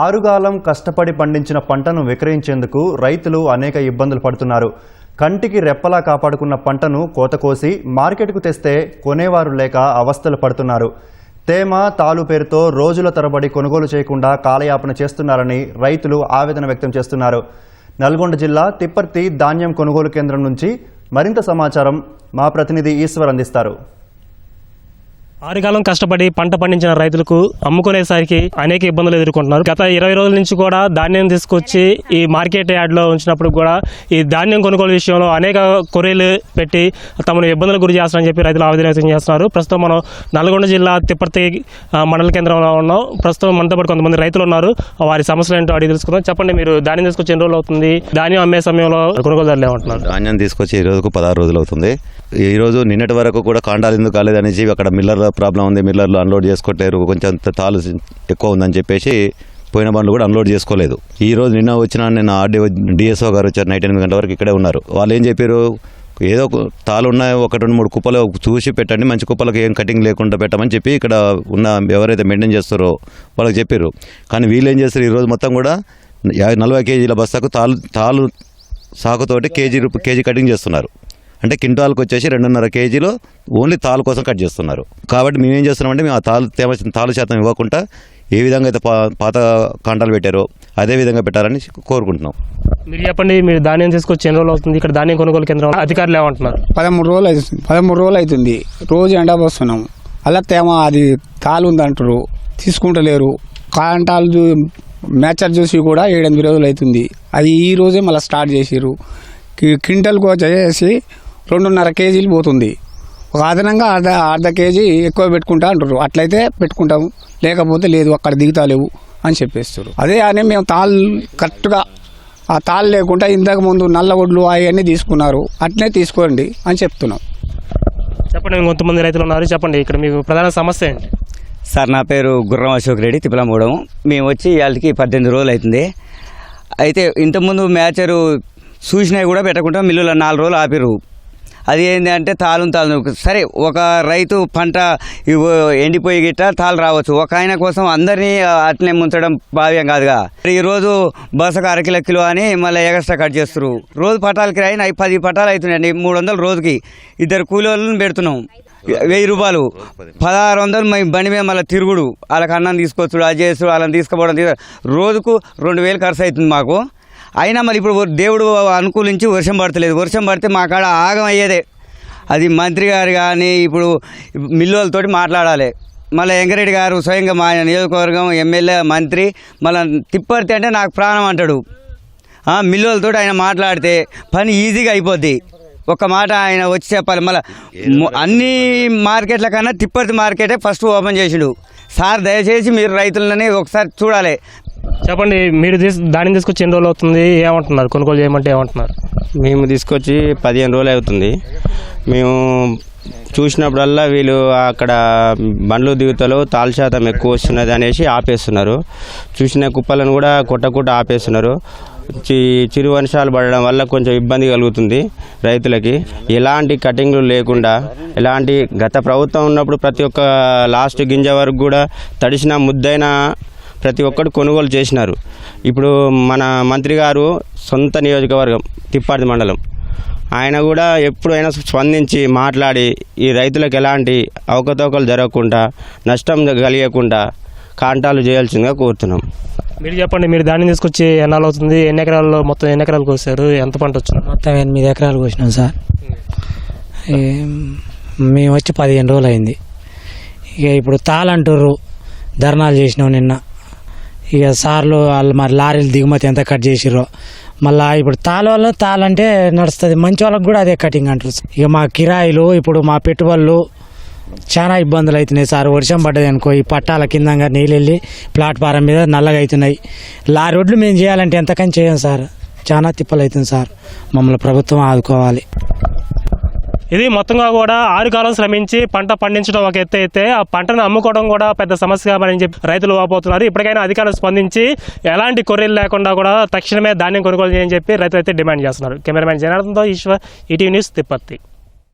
ఆరుగాలం కష్టపడి పండించిన పంటను విక్రయించేందుకు రైతులు అనేక ఇబ్బందులు పడుతున్నారు. కంటికి రెప్పలా కాపాడుకున్న పంటను కోత కోసి మార్కెట్కు తెస్తే కొనేవారు లేక అవస్థలు పడుతున్నారు. తేమ తాలు పేరుతో రోజుల తరబడి కొనుగోలు చేయకుండా కాలయాపన చేస్తున్నారని రైతులు ఆవేదన వ్యక్తం చేస్తున్నారు. నల్గొండ జిల్లా తిప్పర్తి ధాన్యం కొనుగోలు కేంద్రం నుంచి మరింత సమాచారం మా ప్రతినిధి ఈశ్వర్ అందిస్తారు. ఆరుగాలం కష్టపడి పంట పండించిన రైతులకు అమ్ముకునేసరికి అనేక ఇబ్బందులు ఎదుర్కొంటున్నారు. గత ఇరవై రోజుల నుంచి కూడా ధాన్యం తీసుకొచ్చి ఈ మార్కెట్ యార్డ్లో ఉంచినప్పుడు కూడా ఈ ధాన్యం కొనుగోలు విషయంలో అనేక కొరీలు పెట్టి తమను ఇబ్బందులకు గురి చేస్తారని చెప్పి రైతులు ఆవేదన వ్యక్తం చేస్తున్నారు. ప్రస్తుతం మనం నల్గొండ జిల్లా తిప్పర్తి మండల కేంద్రంలో ఉన్నాం. ప్రస్తుతం మనతో పాటు కొంతమంది రైతులు ఉన్నారు. వారి సమస్యలు ఏంటో అడిగి తెలుసుకుందాం. చెప్పండి మీరు ధాన్యం తీసుకొచ్చి ఎన్ని రోజులు అవుతుంది? ధాన్యం అమ్మే సమయంలో కొనుగోలుదారులు ఏమంటున్నారు? ధాన్యం తీసుకొచ్చి ఈ రోజుకు పదహారు రోజులు అవుతుంది. ఈ రోజు నిన్నటి వరకు కూడా కాండాలు ఎందుకు కాలేదనేసి అక్కడ మిల్లర్ల ప్రాబ్లం ఉంది మిల్లర్లు అన్లోడ్ చేసుకోవట్లేరు కొంచెం తాలు ఎక్కువ ఉందని చెప్పేసి పోయిన బండ్లు కూడా అన్లోడ్ చేసుకోలేదు. ఈ రోజు నిన్న వచ్చిన నిన్న ఆర్డీఓ డిఎస్ఓ గారు వచ్చారు నైట్ ఎనిమిది గంటల వరకు ఇక్కడే ఉన్నారు. వాళ్ళు ఏం చెప్పారు? ఏదో ఒక ఉన్నాయి ఒక రెండు మూడు కుప్పలు చూసి పెట్టండి మంచి కుప్పలకు ఏం కటింగ్ లేకుండా పెట్టమని చెప్పి ఇక్కడ ఉన్న ఎవరైతే మెయింటైన్ చేస్తారో వాళ్ళకి చెప్పారు. కానీ వీళ్ళు ఏం చేస్తారు? ఈరోజు మొత్తం కూడా నలభై కేజీల బస్తాకు తాళ్ళు తాలు సాకుతోటి కేజీ కేజీ కటింగ్ చేస్తున్నారు. అంటే కింటాల్కి వచ్చేసి రెండున్నర కేజీలు ఓన్లీ తాలు కోసం కట్ చేస్తున్నారు. కాబట్టి మేము ఏం చేస్తున్నామంటే మేము ఆ తాలు తేమ తాలు శాతం ఇవ్వకుండా ఏ విధంగా అయితే పాత కాంటాలు పెట్టారో అదే విధంగా పెట్టాలని కోరుకుంటున్నాం. మీరు చెప్పండి మీరు ధాన్యం తీసుకొచ్చి ఎన్ని రోజులు అవుతుంది? ఇక్కడ ధాన్యం కొనుగోలు కేంద్రం అధికారులు ఏమంటున్నారు? పదమూడు రోజులు అవుతుంది పదమూడు రోజులు అవుతుంది. రోజు ఎండ పోస్తున్నాం. అలా తేమ అది తాలు ఉందంటారు తీసుకుంటలేరు. కాంటాలు చూ మ్యాచర్ చూసి కూడా ఏడెనిమిది రోజులు అవుతుంది. అది ఈ రోజే మళ్ళీ స్టార్ట్ చేసిర్రు. కి- క్వింటల్కి వచ్చేసి రెండున్నర కేజీలు పోతుంది. ఒక అదనంగా అర్ధ అర్ధ కేజీ ఎక్కువ పెట్టుకుంటా అంటారు అట్లయితే పెట్టుకుంటాము. లేకపోతే లేదు అక్కడ దిగుతాలేవు అని చెప్పేస్తారు అదే అని మేము తాళ్ళు కరెక్ట్గా ఆ తాళ్ళు లేకుండా ఇంతకు ముందు నల్ల ఒడ్లు అవన్నీ తీసుకున్నారు. అట్నే తీసుకోండి అని చెప్తున్నాం. చెప్పండి కొంతమంది రైతులు ఉన్నారు. చెప్పండి ఇక్కడ మీకు ప్రధాన సమస్య ఏంటి? సార్ నా పేరు గుర్రం అశోక్ రెడ్డి తిప్పలమూడెం. మేము వచ్చి వాళ్ళకి పద్దెనిమిది రోజులు అవుతుంది. అయితే ఇంతకుముందు మ్యాచరు చూసినవి కూడా పెట్టకుండా మిల్లులో నాలుగు రోజులు ఆపిరు అది ఏంటి అంటే తాళం తాలు సరే ఒక రైతు పంట ఎండిపోయి గిట్ట తాళ్ళు రావచ్చు. ఒక ఆయన కోసం అందరినీ అట్లనే ముంచడం భావ్యం కాదుగా. ఈరోజు బసకు అరకిల కిలో అని మళ్ళీ ఎగస్ట్రా కట్ చేస్తారు రోజు పటాలకి రాయి అవి పది పటాలు అవుతున్నాయండి మూడు వందలు రోజుకి. ఇద్దరు కూలీలను పెడుతున్నాం. వెయ్యి రూపాయలు. పదహారు వందలు మేము బండి మీద మళ్ళీ తిరుగుడు. వాళ్ళకి అన్నం తీసుకొచ్చుడు అది చేసుడు వాళ్ళని తీసుకుపోవడం రోజుకు రెండు వేలు ఖర్చు అవుతుంది మాకు. అయినా మరి ఇప్పుడు దేవుడు అనుకూలించి వర్షం పడతలేదు. వర్షం పడితే మా కాడ ఆగం అయ్యేదే. అది మంత్రి గారు కానీ ఇప్పుడు మిల్లులతోటి మాట్లాడాలి. మళ్ళీ వెంకరెడ్డి గారు స్వయంగా మా నియోజకవర్గం ఎమ్మెల్యే మంత్రి మళ్ళీ తిప్పర్తి అంటే నాకు ప్రాణం అంటాడు. ఆ, మిల్లులతో ఆయన మాట్లాడితే పని ఈజీగా అయిపోద్ది. ఒక మాట ఆయన వచ్చి చెప్పాలి. మళ్ళీ అన్ని మార్కెట్ల కన్నా తిప్పర్తి మార్కెటే ఫస్ట్ ఓపెన్ చేసిండు. సార్ దయచేసి మీరు రైతులని ఒకసారి చూడాలి. చెప్పండి మీరు తీసు దానిని తీసుకొచ్చి ఎన్ని రోజులు అవుతుంది? ఏమంటున్నారు? కొనుగోలు చేయమంటే ఏమంటున్నారు? మేము తీసుకొచ్చి పదిహేను రోజులు అవుతుంది. మేము చూసినప్పుడల్లా వీళ్ళు అక్కడ బండ్లు దిగుతలు తాల్ శాతం ఎక్కువ వస్తున్నది అనేసి ఆపేస్తున్నారు. చూసిన కుప్పలను కూడా కొట్టకుట్ట ఆపేస్తున్నారు. చి చిరు వర్షాలు పడడం వల్ల కొంచెం ఇబ్బంది కలుగుతుంది రైతులకి. ఎలాంటి కటింగ్లు లేకుండా ఎలాంటి గత ప్రభుత్వం ఉన్నప్పుడు ప్రతి ఒక్క లాస్ట్ గింజ వరకు కూడా తడిసిన ముద్దైన ప్రతి ఒక్కరు కొనుగోలు చేసినారు. ఇప్పుడు మన మంత్రి గారు సొంత నియోజకవర్గం తిప్పార్తి మండలం. ఆయన కూడా ఎప్పుడైనా స్పందించి మాట్లాడి ఈ రైతులకు ఎలాంటి అవకతవకలు జరగకుండా నష్టం కలిగకుండా కాంటాలు చేయాల్సిందిగా కోరుతున్నాం. మీరు చెప్పండి మీరు ధాన్యం తీసుకొచ్చి ఎన్నాళ్ళు అవుతుంది? ఎన్ని ఎకరాల్లో మొత్తం ఎన్ని ఎకరాలు కోసారు? ఎంత పంట వచ్చింది? మొత్తం ఎనిమిది ఎకరాలు కోసినాం సార్. ఏం- మేము వచ్చి పదిహేను రోజులు అయింది. ఇక ఇప్పుడు తాళంటుర్రు ధర్నాలు చేసినాం నిన్న. ఇక సార్లు వాళ్ళు మరి లారీలు దిగుమతి ఎంత కట్ చేసిర్రో. మళ్ళీ ఇప్పుడు తాళ తాళంటే నడుస్తుంది. మంచి వాళ్ళకి కూడా అదే కటింగ్ అంటారు ఇక మా కిరాయిలు ఇప్పుడు మా పెట్టుబడులు చాలా ఇబ్బందులు అవుతున్నాయి సార్. వర్షం పడ్డది అనుకో ఈ పట్టాల కిందంగా నీళ్ళు వెళ్ళి ప్లాట్ఫారం మీద నల్లగా అవుతున్నాయి లారీ రోడ్లు మేము చేయాలంటే ఎంతకని చేయం సార్? చాలా తిప్పలు అవుతుంది సార్. మమ్మల్ని ప్రభుత్వం ఆదుకోవాలి. ఇది మొత్తంగా కూడా ఆరు కాలం శ్రమించి పంట పండించడం ఒక ఎత్తు అయితే ఆ పంటను అమ్ముకోవడం కూడా పెద్ద సమస్యగా మరి చెప్పి రైతులు వాపోతున్నారు. ఇప్పటికైనా అధికారులు స్పందించి ఎలాంటి కొర్రీలు లేకుండా కూడా తక్షణమే ధాన్యం కొనుగోలు చేయని చెప్పి రైతులు అయితే డిమాండ్ చేస్తున్నారు. కెమెరామెన్ జనార్దన్తో ఈశ్వర్ ఈటీవీ న్యూస్ తిప్పత్తి